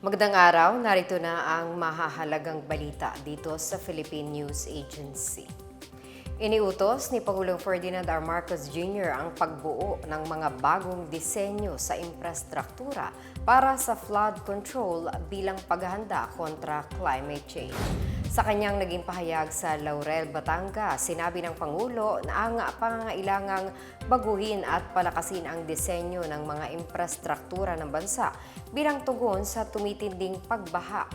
Magandang araw, narito na ang mahahalagang balita dito sa Philippine News Agency. Iniutos ni Pangulong Ferdinand R. Marcos Jr. ang pagbuo ng mga bagong disenyo sa infrastruktura para sa flood control bilang paghahanda kontra climate change. Sa kanyang naging pahayag sa Laurel, Batangas, sinabi ng Pangulo na ang pangangailangang baguhin at palakasin ang disenyo ng mga infrastruktura ng bansa bilang tugon sa tumitinding pagbaha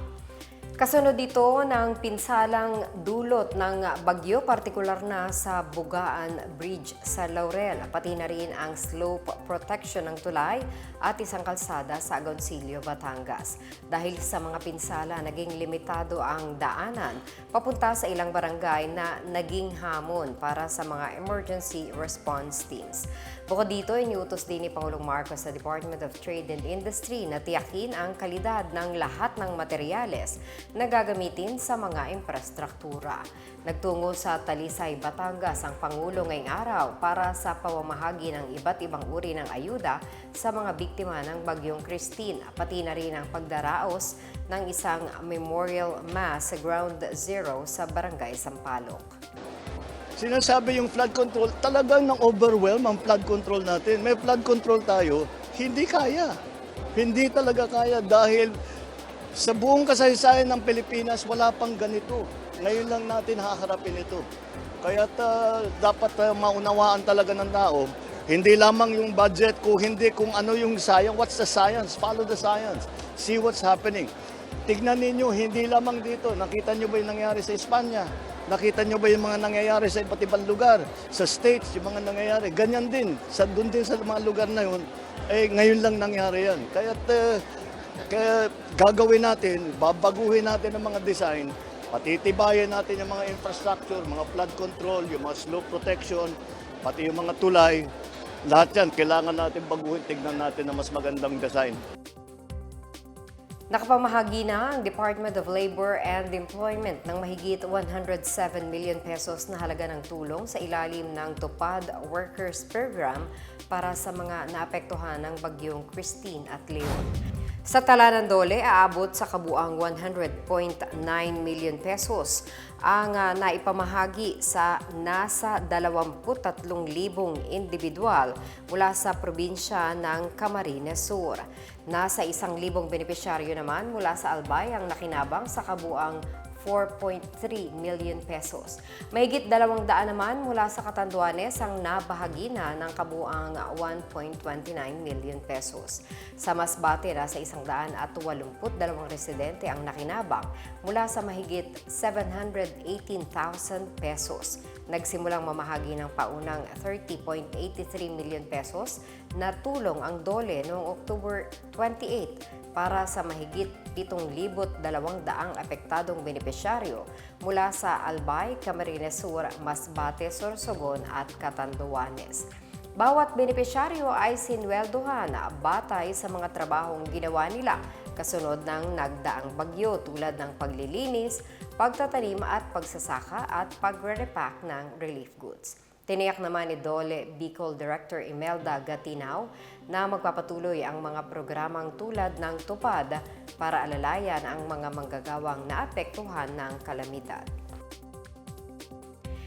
Kasunod dito ng pinsalang dulot ng bagyo, partikular na sa Bugaan Bridge sa Laurel, pati na rin ang slope protection ng tulay at isang kalsada sa Agoncillo, Batangas. Dahil sa mga pinsala, naging limitado ang daanan papunta sa ilang barangay na naging hamon para sa mga emergency response teams. Bukod dito, iniutos din ni Pangulong Marcos sa Department of Trade and Industry na tiyakin ang kalidad ng lahat ng materyales na gagamitin sa mga infrastruktura. Nagtungo sa Talisay, Batangas ang Pangulo ngayong araw para sa pamamahagi ng iba't ibang uri ng ayuda sa mga biktima ng Bagyong Christine, pati na rin ang pagdaraos ng isang memorial mass sa Ground Zero sa Barangay Sampaloc. Sinasabi yung flood control, talagang nang overwhelm ang flood control natin. May flood control tayo, hindi kaya. Hindi talaga kaya dahil sa buong kasaysayan ng Pilipinas, wala pang ganito. Ngayon lang natin haharapin ito. Kaya dapat ah, maunawaan talaga ng tao, hindi lamang yung budget ko, hindi kung ano yung science. What's the science? Follow the science. See what's happening. Tignan ninyo, hindi lamang dito. Nakita nyo ba yung nangyari sa Espanya? Nakita nyo ba yung mga nangyayari sa iba't ibang lugar? Sa states, yung mga nangyayari. Ganyan din. Sa, doon din sa mga lugar na yun, eh, ngayon lang nangyari yan. Kaya, uh, kaya gagawin natin, babaguhin natin ang mga design, patitibayan natin yung mga infrastructure, mga flood control, yung mga slope protection, pati yung mga tulay. Lahat yan, kailangan natin baguhin, tignan natin na mas magandang design. Nakapamahagi na ang Department of Labor and Employment ng mahigit 107 million pesos na halaga ng tulong sa ilalim ng Tupad Workers Program para sa mga naapektuhan ng bagyong Christine at Leon. Sa tala ng dole, aabot sa kabuang 100.9 million pesos ang uh, naipamahagi sa nasa 23,000 individual mula sa probinsya ng Camarines Sur. Nasa 1,000 benepisyaryo naman mula sa Albay ang nakinabang sa kabuang 4.3 million pesos. Mahigit dalawang daan naman mula sa Katanduanes ang nabahagi na ng kabuang 1.29 million pesos. Sa Masbate, nasa isang daan at 82 residente ang nakinabang mula sa mahigit 718,000 pesos. Nagsimulang mamahagi ng paunang 30.83 million pesos na tulong ang dole noong October 28 para sa mahigit 7,200 apektadong benepisyaryo mula sa Albay, Camarines Sur, Masbate, Sorsogon at Catanduanes. Bawat benepisyaryo ay sinweldohan batay sa mga trabahong ginawa nila kasunod ng nagdaang bagyo tulad ng paglilinis, pagtatanim at pagsasaka at pagre-repack ng relief goods. Tiniyak naman ni Dole Bicol Director Imelda Gatinaw na magpapatuloy ang mga programang tulad ng tupad para alalayan ang mga manggagawang naapektuhan ng kalamidad.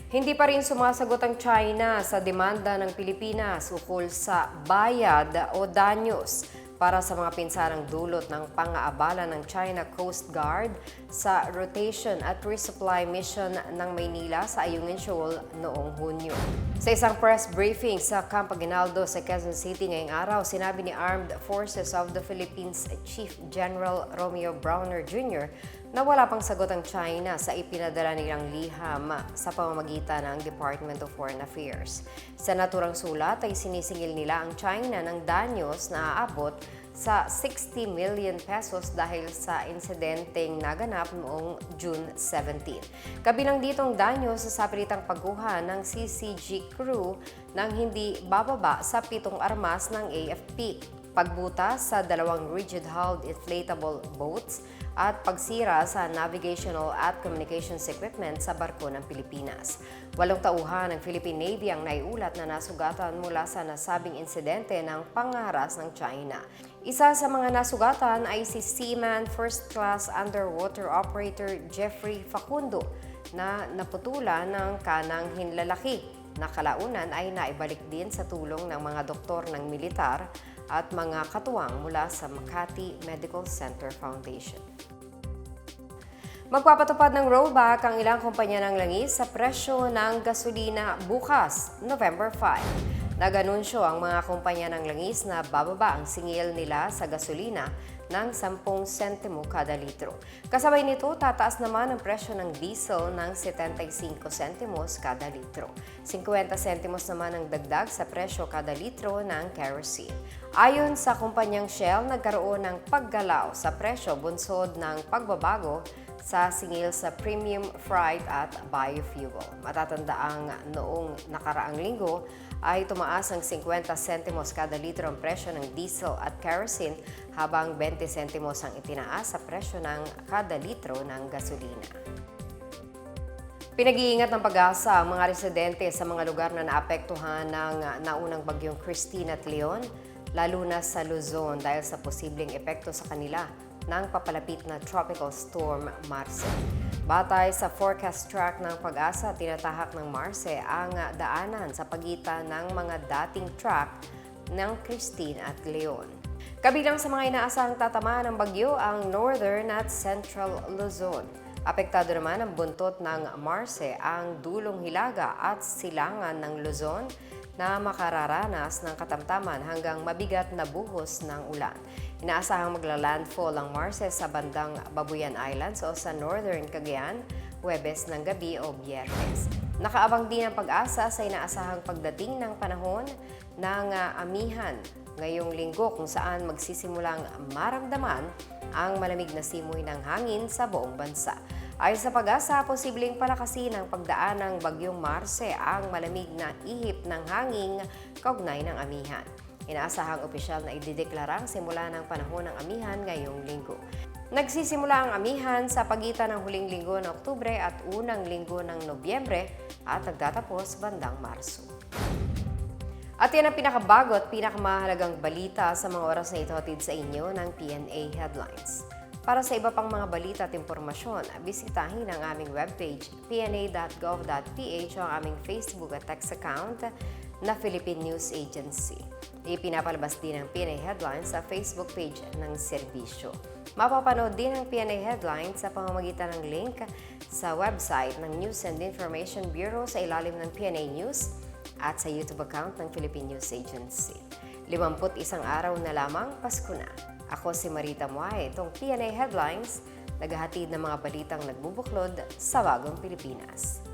Hindi pa rin sumasagot ang China sa demanda ng Pilipinas ukol sa bayad o danyos para sa mga pinsarang dulot ng pang-aabala ng China Coast Guard sa rotation at resupply mission ng Maynila sa Ayungin Shoal noong Hunyo. Sa isang press briefing sa Camp Aguinaldo sa Quezon City ngayong araw, sinabi ni Armed Forces of the Philippines Chief General Romeo Browner Jr. na wala pang sagot ang China sa ipinadala nilang liham sa pamamagitan ng Department of Foreign Affairs. Sa naturang sulat ay sinisingil nila ang China ng danyos na aabot sa 60 million pesos dahil sa insidenteng naganap noong June 17. Kabilang ditong danyo sa sapilitang pagkuha ng CCG crew nang hindi bababa sa pitong armas ng AFP pagbutas sa dalawang rigid-hulled inflatable boats at pagsira sa navigational at communications equipment sa barko ng Pilipinas. Walong tauhan ng Philippine Navy ang naiulat na nasugatan mula sa nasabing insidente ng pangaras ng China. Isa sa mga nasugatan ay si Seaman First Class Underwater Operator Jeffrey Facundo na naputulan ng kanang hinlalaki na kalaunan ay naibalik din sa tulong ng mga doktor ng militar at mga katuwang mula sa Makati Medical Center Foundation. Magpapatupad ng rollback ang ilang kumpanya ng langis sa presyo ng gasolina bukas, November 5. Nag-anunsyo ang mga kumpanya ng langis na bababa ang singil nila sa gasolina ng 10 sentimo kada litro. Kasabay nito, tataas naman ang presyo ng diesel ng 75 sentimos kada litro. 50 sentimos naman ang dagdag sa presyo kada litro ng kerosene. Ayon sa kumpanyang Shell, nagkaroon ng paggalaw sa presyo bunsod ng pagbabago sa singil sa premium freight at biofuel. Matatandaang noong nakaraang linggo ay tumaas ang 50 sentimos kada litro ang presyo ng diesel at kerosene habang 20 sentimos ang itinaas sa presyo ng kada litro ng gasolina. Pinag-iingat ng pag-asa ang mga residente sa mga lugar na naapektuhan ng naunang bagyong Christine at Leon, lalo na sa Luzon dahil sa posibleng epekto sa kanila ng papalapit na tropical storm Marce. Batay sa forecast track ng pag-asa, tinatahak ng Marce ang daanan sa pagitan ng mga dating track ng Christine at Leon. Kabilang sa mga inaasahang tatamaan ng bagyo ang Northern at Central Luzon. Apektado naman ang buntot ng Marce ang dulong hilaga at silangan ng Luzon na makararanas ng katamtaman hanggang mabigat na buhos ng ulan. Inaasahang magla-landfall ang Marce sa bandang Babuyan Islands o sa Northern Cagayan, Huwebes ng gabi o Biyernes. Nakaabang din ang pag-asa sa inaasahang pagdating ng panahon ng ah, amihan ngayong linggo kung saan magsisimulang maramdaman ang malamig na simoy ng hangin sa buong bansa. Ayon sa pag-asa, posibleng palakasin ang pagdaan ng bagyong Marce ang malamig na ihip ng hanging kaugnay ng amihan. Inaasahang opisyal na idideklara ang simula ng panahon ng amihan ngayong linggo. Nagsisimula ang amihan sa pagitan ng huling linggo ng Oktubre at unang linggo ng Nobyembre at nagtatapos bandang Marso. At yan ang pinakabago at pinakamahalagang balita sa mga oras na ito hatid sa inyo ng PNA Headlines. Para sa iba pang mga balita at impormasyon, bisitahin ang aming webpage pna.gov.ph o ang aming Facebook at text account na Philippine News Agency. Ipinapalabas din ang PNA Headlines sa Facebook page ng serbisyo. Mapapanood din ang PNA Headlines sa pamamagitan ng link sa website ng News and Information Bureau sa ilalim ng PNA News at sa YouTube account ng Philippine News Agency. 51 araw na lamang, Pasko na. Ako si Marita Muay, itong PNA Headlines, naghahatid ng mga balitang nagbubuklod sa bagong Pilipinas.